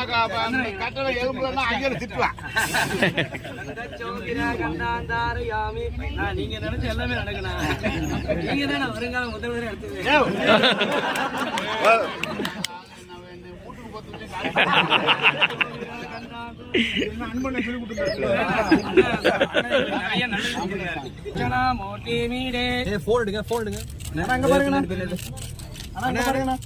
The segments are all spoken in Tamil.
அம்மாக்கா கட்டளை எலும்புலன்னா அங்கே திட்டுவான் நீங்க நினைச்ச எல்லாமே நடக்கணும் நீங்க வருங்கால முதல்வர் எடுத்தது போன் எடுங்க. போன் எடுங்க அங்க பாருங்கண்ணா. அண்ணா பாருங்கண்ணா.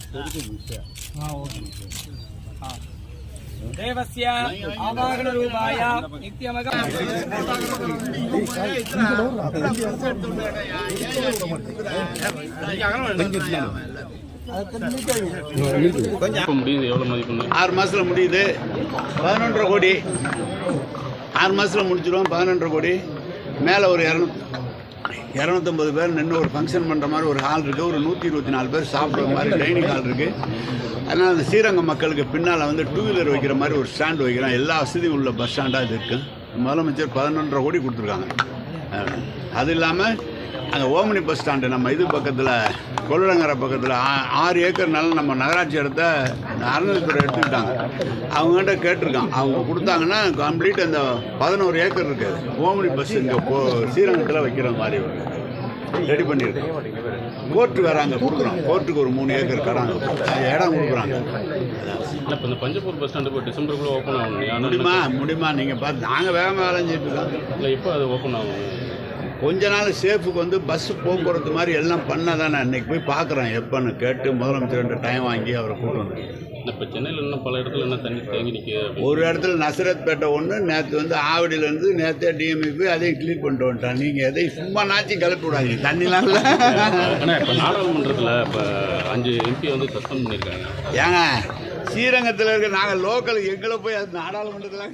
நித்யமக இப்போ முடியுது எவ்வளோ ஆறு மாசத்துல முடியுது. பதினொன்றரை கோடி. ஆறு மாசத்துல முடிச்சிடுவோம் பதினொன்றரை கோடி. மேலே ஒரு இரநூத்தி இரநூத்தம்பது பேர் நின்று ஒரு ஃபங்க்ஷன் பண்ணுற மாதிரி ஒரு ஹால் இருக்குது ஒரு நூற்றி இருபத்தி நாலு பேர் சாப்பிட்ற மாதிரி டைனிங் ஹால் இருக்குது அதனால் அந்த ஸ்ரீரங்கம் மக்களுக்கு பின்னால் வந்து டூ வீலர் வைக்கிற மாதிரி ஒரு ஸ்டாண்ட் வைக்கிறோம் எல்லா வசதியும் உள்ள பஸ் ஸ்டாண்டாக இது இருக்குது முதலமைச்சர் பதினொன்றரை கோடி கொடுத்துருக்காங்க. அது இல்லாமல் அங்கே ஓமனி பஸ் ஸ்டாண்டு நம்ம இது பக்கத்தில் கொள்ளடங்கரை பக்கத்தில் ஆறு ஏக்கர் நிலம் நம்ம நகராட்சி இடத்த அறநிலைத்துறை எடுத்துக்கிட்டாங்க. அவங்ககிட்ட கேட்டிருக்கான். அவங்க கொடுத்தாங்கன்னா கம்ப்ளீட் அந்த பதினோரு ஏக்கர் இருக்குது ஓமனி பஸ் இங்கே போ ஸ்ரீரங்கத்தில் வைக்கிற மாதிரி ரெடி பண்ணியிருக்கோம் கோர்ட்டு வேற அங்கே கொடுக்குறோம். கோர்ட்டுக்கு ஒரு மூணு ஏக்கர் கடாங்க இடம் கொடுக்குறாங்க. இப்போ இந்த பஞ்சப்பூர் பஸ் ஸ்டாண்டு இப்போ டிசம்பருக்குள்ளே ஓப்பன் ஆகணும் முடியுமா? முடியுமா? நீங்கள் பார்த்து நாங்கள் வேகமாக வேலைஞ்சிட்டு இருக்கோம். இல்லை எப்போ அது ஓப்பன் ஆகும். கொஞ்ச நாள் சேஃபுக்கு வந்து பஸ் போக்குவரத்து மாதிரி எல்லாம் பண்ண தானே அன்னைக்கு போய் பார்க்குறேன். எப்போன்னு கேட்டு முதலமைச்சர்கிட்ட டைம் வாங்கி அவரை கூட்டு வந்து இப்போ சென்னையில் இன்னும் பல இடத்துல என்ன தண்ணி தேங்கி ஒரு இடத்துல நசரத்பேட்டை ஒன்று நேற்று வந்து ஆவடியிலேருந்து நேற்றே டிஎம்இபி அதையும் க்ளீன் பண்ணிட்டு வந்துட்டான். நீங்கள் எதையும் சும்மா நாச்சி கிளப்பி விடாதீங்க. தண்ணிலாம் இல்லை. ஆனால் இப்போ நாடாளுமன்றத்தில் இப்போ அஞ்சு எம்பி வந்து சஸ்பெண்ட் பண்ணியிருக்காங்க ஏங்க ஸ்ரீரங்கத்தில் இருக்க நாங்கள் லோக்கல் எங்களை போய் அது நாடாளுமன்றத்தில்